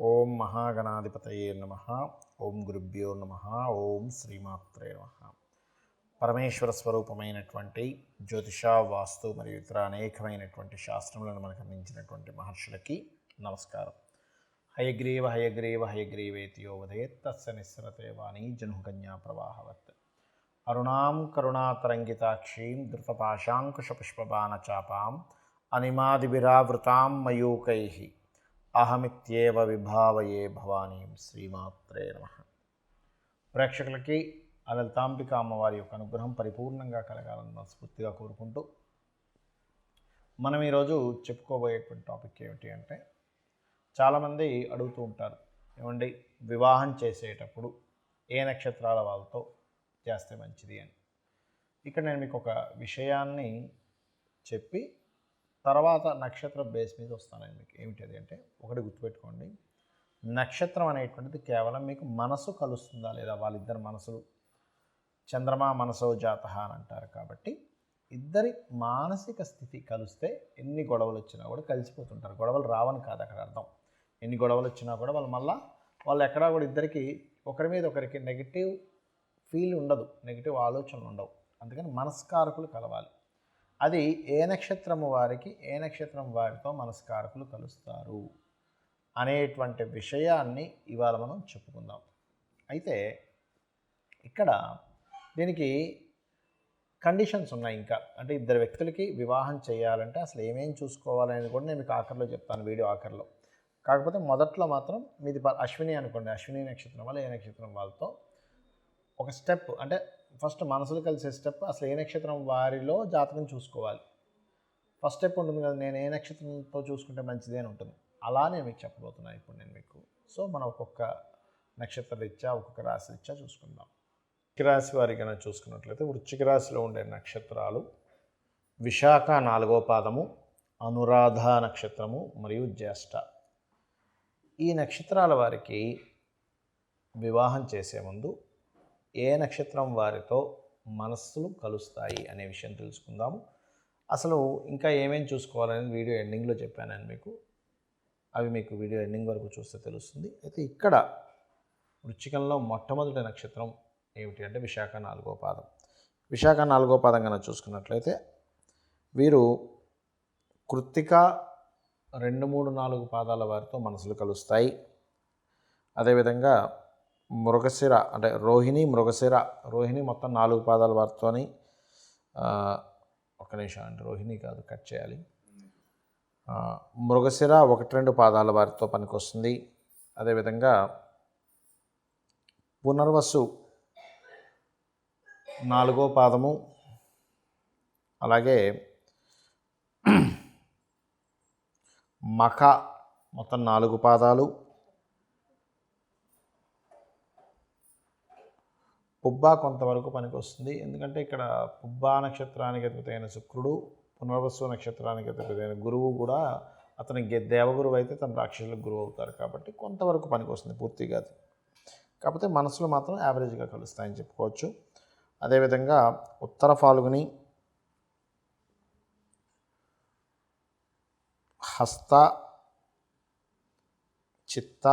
ఓం మహాగణాధిపతయే నమ. ఓం గురుభ్యో నమ. ఓం శ్రీమాత్రే నమ. పరమేశ్వర స్వరూపమైనటువంటి జ్యోతిష వాస్తు మరియు ఇతర అనేకమైనటువంటి శాస్త్రములను మనకు అందించినటువంటి మహర్షులకి నమస్కారం. హయగ్రీవ హయగ్రీవ హయగ్రీవేతియో వదేత్ తస్య నిస్సరతే వాణి జనుకన్యా ప్రవాహవత్. అరుణాం కరుణాతరంగితాక్షీం ధృతపాశాంకుశపుష్పబాణచాపాం అనిమాదివిరావృతాం మయూకై. అహమిత్యేవ విభావయే భవానీ శ్రీమాత్రే నమ. ప్రేక్షకులకి ఆ అమ్మవారి యొక్క అనుగ్రహం పరిపూర్ణంగా కలగాలని మనస్ఫూర్తిగా కోరుకుంటూ మనం ఈరోజు చెప్పుకోబోయేటువంటి టాపిక్ ఏమిటి అంటే చాలామంది అడుగుతూ ఉంటారు ఏమండి వివాహం చేసేటప్పుడు ఏ నక్షత్రాల వాళ్ళతో చేస్తే మంచిది అని. ఇక్కడ నేను మీకు ఒక విషయాన్ని చెప్పి తర్వాత నక్షత్ర బేస్ మీద వస్తాను మీకు. ఏమిటి అంటే ఒకటి గుర్తుపెట్టుకోండి. నక్షత్రం అనేటువంటిది కేవలం మీకు మనసు కలుస్తుందా లేదా? వాళ్ళిద్దరు మనసులు. చంద్రమా మనసో జాత అని అంటారు కాబట్టి ఇద్దరి మానసిక స్థితి కలిస్తే ఎన్ని గొడవలు వచ్చినా కూడా కలిసిపోతుంటారు. గొడవలు రావని కాదు అక్కడ అర్థం. ఎన్ని గొడవలు వచ్చినా కూడా వాళ్ళు మళ్ళా వాళ్ళు ఎక్కడా కూడా ఇద్దరికి ఒకరి మీద ఒకరికి నెగిటివ్ ఫీల్ ఉండదు. నెగిటివ్ ఆలోచనలు ఉండవు. అందుకని మనస్కారకులు కలవాలి. అది ఏ నక్షత్రము వారికి ఏ నక్షత్రం వారితో మనస్కారకులు కలుస్తారు అనేటువంటి విషయాన్ని ఇవాళ మనం చెప్పుకుందాం. అయితే ఇక్కడ దీనికి కండిషన్స్ ఉన్నాయి ఇంకా. అంటే ఇద్దరు వ్యక్తులకి వివాహం చేయాలంటే అసలు ఏమేం చూసుకోవాలనేది కూడా నేను మీకు ఆఖరిలో చెప్తాను వీడియో ఆఖరిలో. కాకపోతే మొదట్లో మాత్రం మీది అశ్విని అనుకోండి. అశ్విని నక్షత్రం వల్ల ఏ నక్షత్రం వాళ్ళతో ఒక స్టెప్ అంటే ఫస్ట్ మనసులు కలిసే స్టెప్ అసలు ఏ నక్షత్రం వారిలో జాతకం చూసుకోవాలి. ఫస్ట్ స్టెప్ ఉంటుంది కదా నేను ఏ నక్షత్రంతో చూసుకుంటే మంచిది అని ఉంటుంది. అలా నేను మీకు చెప్పబోతున్నాను ఇప్పుడు నేను మీకు. సో మనం ఒక్కొక్క నక్షత్ర రీత్యా ఒక్కొక్క రాశి రీత్యా చూసుకుందాం. రాశి వారి కనుక చూసుకున్నట్లయితే వృశ్చిక రాశిలో ఉండే నక్షత్రాలు విశాఖ నాలుగో పాదము అనురాధ నక్షత్రము మరియు జ్యేష్ఠ. ఈ నక్షత్రాల వారికి వివాహం చేసే ముందు ఏ నక్షత్రం వారితో మనస్సులు కలుస్తాయి అనే విషయం తెలుసుకుందాము. అసలు ఇంకా ఏమేమి చూసుకోవాలనేది వీడియో ఎండింగ్లో చెప్పాను నేను మీకు. అవి మీకు వీడియో ఎండింగ్ వరకు చూస్తే తెలుస్తుంది. అయితే ఇక్కడ వృచ్చికంలో మొట్టమొదటి నక్షత్రం ఏమిటి అంటే విశాఖ నాలుగో పాదం. విశాఖ నాలుగో పాదం కనుక చూసుకున్నట్లయితే వీరు కృత్తిక రెండు మూడు నాలుగు పాదాల వారితో మనసులు కలుస్తాయి. అదేవిధంగా మృగశిర అంటే రోహిణి మృగశిర రోహిణి మొత్తం నాలుగు పాదాల వారితోని ఒక నిమిషం అంటే రోహిణి కాదు కట్ చేయాలి. మృగశిర ఒకటి రెండు పాదాల వారితో పనికొస్తుంది. అదేవిధంగా పునర్వసు నాలుగో పాదము అలాగే మఖ మొత్తం నాలుగు పాదాలు పుబ్బా కొంతవరకు పనికొస్తుంది. ఎందుకంటే ఇక్కడ పుబ్బా నక్షత్రానికి అధిపతైన శుక్రుడు పునర్వసు నక్షత్రానికి అధిపతైన గురువు కూడా అతనికి దేవగురువు అయితే తన రాక్షసులకు గురువు అవుతారు కాబట్టి కొంతవరకు పనికొస్తుంది పూర్తిగా అది. కాకపోతే మనసులో మాత్రం యావరేజ్గా కలుస్తాయని చెప్పుకోవచ్చు. అదేవిధంగా ఉత్తర ఫాల్గుని హస్త చిత్త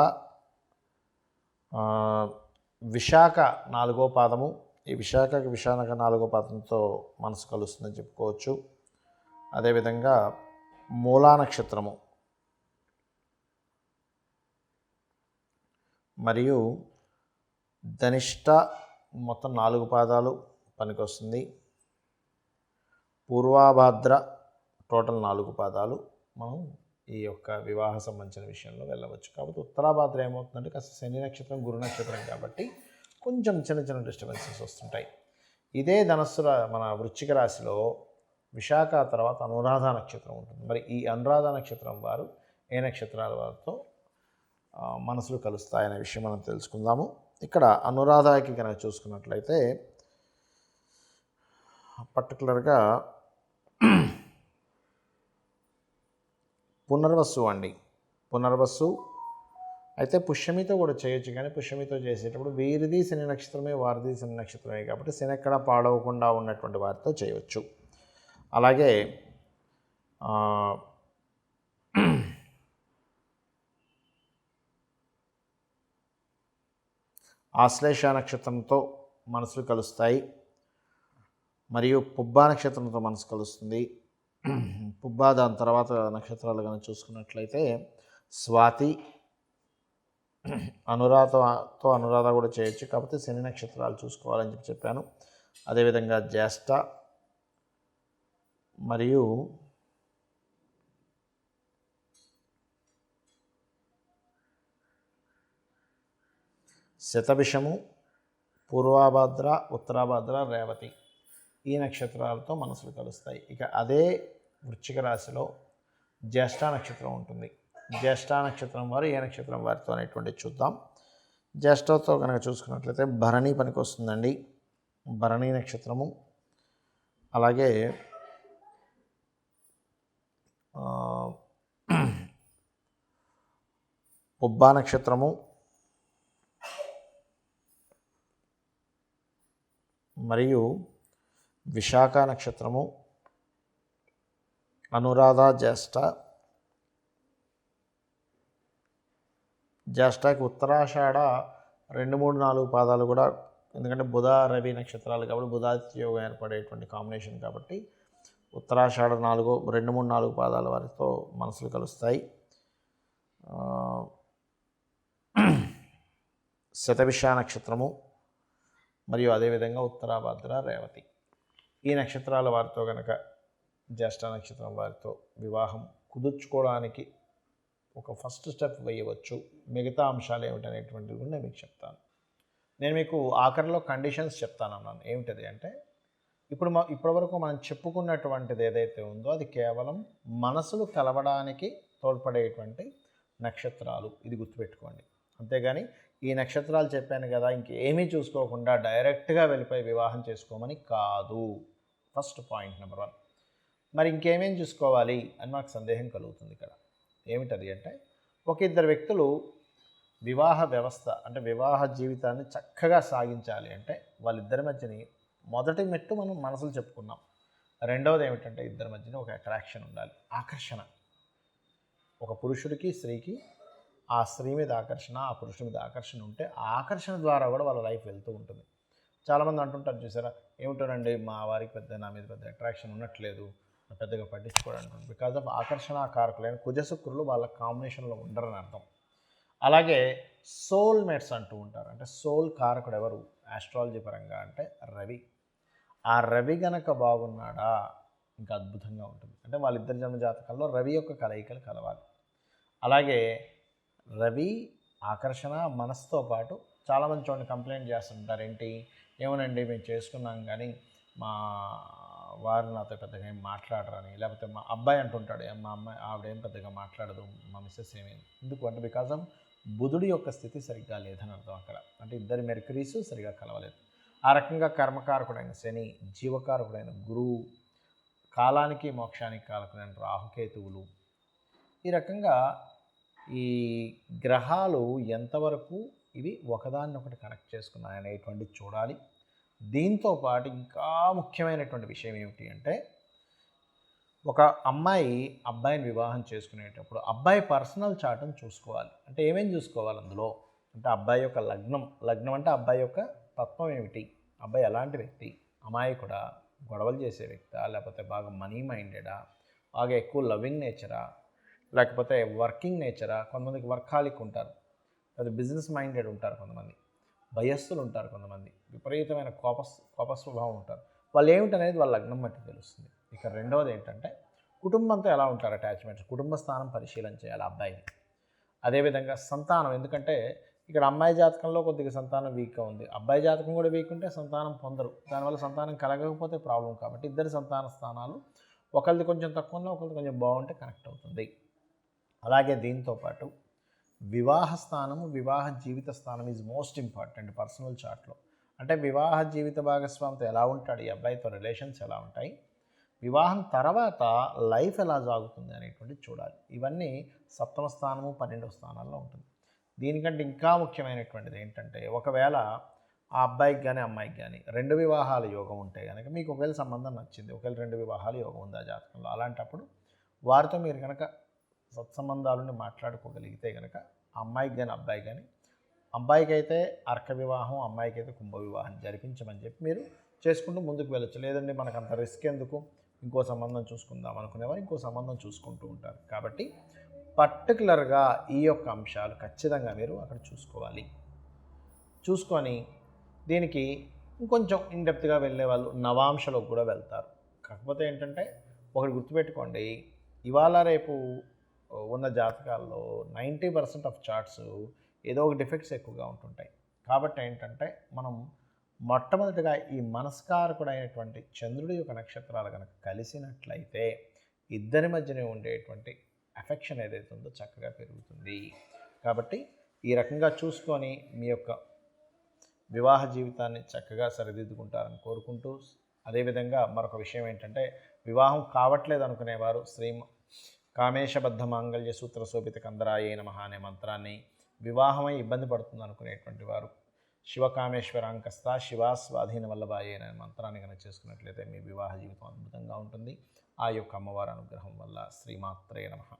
విశాఖ నాలుగో పాదము. ఈ విశాఖకి విశాఖ నాలుగో పాదంతో మనసు కలుస్తుందని చెప్పుకోవచ్చు. అదేవిధంగా మూలా నక్షత్రము. మరియు ధనిష్ట మొత్తం నాలుగు పాదాలు పనికొస్తుంది. పూర్వాభాద్ర టోటల్ నాలుగు పాదాలు. మనం ఈ యొక్క వివాహ సంబంధించిన విషయంలో వెళ్ళవచ్చు. కాబట్టి ఉత్తరాభాద్ర ఏమవుతుందంటే కాస్త శని నక్షత్రం గురు నక్షత్రం కాబట్టి కొంచెం చిన్న చిన్న డిస్టర్బెన్సెస్ వస్తుంటాయి. ఇదే ధనస్సు మన వృశ్చిక రాశిలో విశాఖ తర్వాత అనురాధ నక్షత్రం ఉంటుంది. మరి ఈ అనురాధ నక్షత్రం వారు ఏ నక్షత్రాల వారితో మనసులు కలుస్తాయనే విషయం మనం తెలుసుకుందాము. ఇక్కడ అనురాధాకి కనుక చూసుకున్నట్లయితే పర్టికులర్గా పునర్వసు అండి. పునర్వసు. అయితే పుష్యమితో కూడా చేయొచ్చు కానీ పుష్యమితో చేసేటప్పుడు వీరిది శని నక్షత్రమే వారిది శని నక్షత్రమే కాబట్టి శని ఎక్కడ పాడవకుండా ఉన్నటువంటి వారితో చేయవచ్చు అలాగే ఆశ్లేష నక్షత్రంతో మనసులు కలుస్తాయి. మరియు పుబ్బా నక్షత్రంతో మనసు కలుస్తుంది. పుబ్బా దాని తర్వాత నక్షత్రాలు కానీ చూసుకున్నట్లయితే స్వాతి అనురాధతో అనురాధ కూడా చేయొచ్చు. కాకపోతే శని నక్షత్రాలు చూసుకోవాలని చెప్పి చెప్పాను. అదేవిధంగా జ్యేష్ఠ మరియు శతభిషము పూర్వాభద్ర ఉత్తరాభద్ర రేవతి. ఈ నక్షత్రాలతో మనసులు కలుస్తాయి. ఇక అదే వృశ్చిక రాశిలో జ్యేష్ఠ నక్షత్రం ఉంటుంది. జ్యేష్ఠ నక్షత్రం వారు ఏ నక్షత్రం వారితో అనేటువంటి చూద్దాం. జ్యేష్ఠతో కనుక చూసుకున్నట్లయితే భరణి పనికి వస్తుందండి. భరణి నక్షత్రము. అలాగే పుబ్బా నక్షత్రము. మరియు విశాఖ నక్షత్రము అనురాధ జ్యేష్ఠ జ్యేష్ఠకి ఉత్తరాషాఢ రెండు మూడు నాలుగు పాదాలు కూడా ఎందుకంటే బుధ రవి నక్షత్రాలు కాబట్టి బుధాదిత్య యోగం ఏర్పడేటువంటి కాంబినేషన్ కాబట్టి ఉత్తరాషాఢ నాలుగు రెండు మూడు నాలుగు పాదాల వారితో మనసులు కలుస్తాయి. ఆ, శతభిష నక్షత్రము మరియు అదేవిధంగా ఉత్తరాభద్ర రేవతి. ఈ నక్షత్రాల వారితో కనుక జ్యేష్ఠ నక్షత్రం వారితో వివాహం కుదుర్చుకోవడానికి ఒక ఫస్ట్ స్టెప్ వేయవచ్చు. మిగతా అంశాలు ఏమిటనేటువంటివి కూడా నేను మీకు చెప్తాను. నేను మీకు ఆఖరిలో కండిషన్స్ చెప్తాను అన్నాను. ఏమిటది అంటే ఇప్పుడు మా ఇప్పటివరకు మనం చెప్పుకున్నటువంటిది ఏదైతే ఉందో అది కేవలం మనసులు కలవడానికి తోడ్పడేటువంటి నక్షత్రాలు. ఇది గుర్తుపెట్టుకోండి. అంతేగాని ఈ నక్షత్రాలు చెప్పాను కదా ఇంకేమీ చూసుకోకుండా డైరెక్ట్గా వెళ్ళిపోయి వివాహం చేసుకోమని కాదు. First point number one. మరి ఇంకేమేం చూసుకోవాలి అని మాకు సందేహం కలుగుతుంది ఇక్కడ. ఏమిటది అంటే ఒక ఇద్దరు వ్యక్తులు వివాహ వ్యవస్థ అంటే వివాహ జీవితాన్ని చక్కగా సాగించాలి అంటే వాళ్ళిద్దరి మధ్యని మొదటి మెట్టు మనం మనసులు చెప్పుకున్నాం. రెండవది ఏమిటంటే ఇద్దరి మధ్యన ఒక అట్రాక్షన్ ఉండాలి ఆకర్షణ. ఒక పురుషుడికి స్త్రీకి ఆ స్త్రీ మీద ఆకర్షణ ఆ పురుషుడి మీద ఆకర్షణ ఉంటే ఆ ఆకర్షణ ద్వారా కూడా వాళ్ళ లైఫ్ వెళ్తూ ఉంటుంది. చాలామంది అంటుంటారు చూసారా ఏమిటోనండి మా వారికి పెద్ద నా మీద పెద్ద అట్రాక్షన్ ఉండట్లేదు. పెద్దగా పట్టించుకోవడం బికాజ్ ఆఫ్ ఆకర్షణ కారకులైన కుజశుక్రులు వాళ్ళ కాంబినేషన్లో ఉండరని అర్థం. అలాగే సోల్ మేట్స్ అంటూ ఉంటారు. అంటే సోల్ కారకుడు ఎవరు? ఆస్ట్రాలజీ పరంగా అంటే రవి. ఆ రవి గనక బాగున్నాడా? ఇంకా అద్భుతంగా ఉంటుంది. అంటే వాళ్ళిద్దరి జన్మ జాతకాల్లో రవి యొక్క కలయికలు కలవాలి. అలాగే రవి ఆకర్షణ మనసుతో పాటు చాలామంది చూడండి కంప్లైంట్ చేస్తుంటారు ఏంటి? ఏమోనండి మేము చేసుకున్నాం కానీ మా వారు నాతో పెద్దగా ఏం మాట్లాడరని. లేకపోతే మా అబ్బాయి అంటుంటాడు మా అమ్మాయి ఆవిడేం పెద్దగా మాట్లాడదు మా మిస్సెస్ ఏమీ ఎందుకు అంటే బికాజ్ ఆఫ్ బుధుడి యొక్క స్థితి సరిగ్గా లేదని అర్థం అక్కడ. అంటే ఇద్దరి మెర్కరీస్ సరిగ్గా కలవలేదు. ఆ రకంగా కర్మకారకుడైన శని జీవకారకుడైన గురువు కాలానికి మోక్షానికి కారకుడైన రాహుకేతువులు ఈ రకంగా ఈ గ్రహాలు ఎంతవరకు ఇవి ఒకదాన్ని ఒకటి కనెక్ట్ చేసుకున్నాయనేటువంటి చూడాలి. దీంతో పాటు ఇంకా ముఖ్యమైనటువంటి విషయం ఏమిటి అంటే ఒక అమ్మాయి అబ్బాయిని వివాహం చేసుకునేటప్పుడు అబ్బాయి పర్సనల్ చార్ట్ని చూసుకోవాలి. అంటే ఏమేం చూసుకోవాలి అందులో? అంటే అబ్బాయి యొక్క లగ్నం. లగ్నం అంటే అబ్బాయి యొక్క తత్వం ఏమిటి? అబ్బాయి ఎలాంటి వ్యక్తి? అమాయకుడా? గొడవలు చేసే వ్యక్తా? లేకపోతే బాగా మనీ మైండెడా? బాగా ఎక్కువ లవింగ్ నేచరా? లేకపోతే వర్కింగ్ నేచరా? కొంతమందికి వర్కాలిక్ ఉంటారు. అది బిజినెస్ మైండెడ్ ఉంటారు కొంతమంది. భయస్థులు ఉంటారు కొంతమంది. విపరీతమైన కోప కోప స్వభావం ఉంటారు. వాళ్ళు ఏమిటనేది వాళ్ళ లగ్నం బట్టి తెలుస్తుంది. ఇక రెండవది ఏంటంటే కుటుంబంతో ఎలా ఉంటారు అటాచ్మెంట్స్? కుటుంబ స్థానం పరిశీలన చేయాలి అబ్బాయిని. అదేవిధంగా సంతానం. ఎందుకంటే ఇక్కడ అమ్మాయి జాతకంలో కొద్దిగా సంతానం వీక్గా ఉంది. అబ్బాయి జాతకం కూడా వీక్ ఉంటే సంతానం పొందరు. దానివల్ల సంతానం కలగకపోతే ప్రాబ్లం కాబట్టి ఇద్దరి సంతాన స్థానాలు ఒకరిది కొంచెం తక్కువ ఉన్నా ఒకరిది కొంచెం బాగుంటే కనెక్ట్ అవుతుంది. అలాగే దీంతో పాటు వివాహ స్థానము వివాహ జీవిత స్థానం ఈజ్ మోస్ట్ ఇంపార్టెంట్ పర్సనల్ చార్ట్లో అంటే వివాహ జీవిత భాగస్వామితో ఎలా ఉంటాడు? ఈ అబ్బాయితో రిలేషన్స్ ఎలా ఉంటాయి? వివాహం తర్వాత లైఫ్ ఎలా సాగుతుంది అనేటువంటిది చూడాలి. ఇవన్నీ సప్తమ స్థానము పన్నెండవ స్థానాల్లో ఉంటుంది. దీనికంటే ఇంకా ముఖ్యమైనటువంటిది ఏంటంటే ఒకవేళ ఆ అబ్బాయికి కానీ అమ్మాయికి కానీ రెండు వివాహాల యోగం ఉంటే కనుక మీకు ఒకవేళ సంబంధం నచ్చింది ఒకవేళ రెండు వివాహాల యోగం ఉంది ఆ జాతకంలో? అలాంటప్పుడు వారితో మీరు కనుక సత్సంబంధాలని మాట్లాడుకోగలిగితే కనుక అమ్మాయికి కానీ అబ్బాయి కానీ అబ్బాయికి అయితే అర్క వివాహం అమ్మాయికి అయితే కుంభ వివాహం జరిపించమని చెప్పి మీరు చేసుకుంటూ ముందుకు వెళ్ళొచ్చు. లేదండి మనకు అంత రిస్క్ ఎందుకు? ఇంకో సంబంధం చూసుకుందాం అనుకునేవారు ఇంకో సంబంధం చూసుకుంటూ ఉంటారు. కాబట్టి పర్టికులర్గా ఈ యొక్క అంశాలు ఖచ్చితంగా మీరు అక్కడ చూసుకోవాలి. చూసుకొని దీనికి ఇంకొంచెం ఇన్డెప్త్గా వెళ్ళే వాళ్ళు నవాంశలోకి కూడా వెళ్తారు. కాకపోతే ఏంటంటే ఒకటి గుర్తుపెట్టుకోండి ఇవాళ రేపు ఉన్న జాతకాల్లో నైంటీ పర్సెంట్ ఆఫ్ చార్ట్స్ ఏదో ఒక డిఫెక్ట్స్ ఎక్కువగా ఉంటుంటాయి. కాబట్టి ఏంటంటే మనం మొట్టమొదటిగా ఈ మనస్కారకుడైనటువంటి చంద్రుడి యొక్క నక్షత్రాలు కనుక కలిసినట్లయితే ఇద్దరి మధ్యనే ఉండేటువంటి అఫెక్షన్ ఏదైతే ఉందో చక్కగా పెరుగుతుంది. కాబట్టి ఈ రకంగా చూసుకొని మీ యొక్క వివాహ జీవితాన్ని చక్కగా సరిదిద్దుకుంటారని కోరుకుంటూ అదేవిధంగా మరొక విషయం ఏంటంటే వివాహం కావట్లేదు అనుకునేవారు శ్రీ కామేశబద్ధ మాంగళ్య సూత్ర శోభిత కందరాయే నమ అనే మంత్రాన్ని వివాహమై ఇబ్బంది పడుతుంది అనుకునేటువంటి వారు. శివకామేశ్వరాంకస్త శివాస్వాధీన వల్లభాయే అనే మంత్రాన్ని కనుక చేసుకున్నట్లయితే మీ వివాహ జీవితం అద్భుతంగా ఉంటుంది. ఆ యొక్క అమ్మవారి అనుగ్రహం వల్ల శ్రీమాత్రే నమః.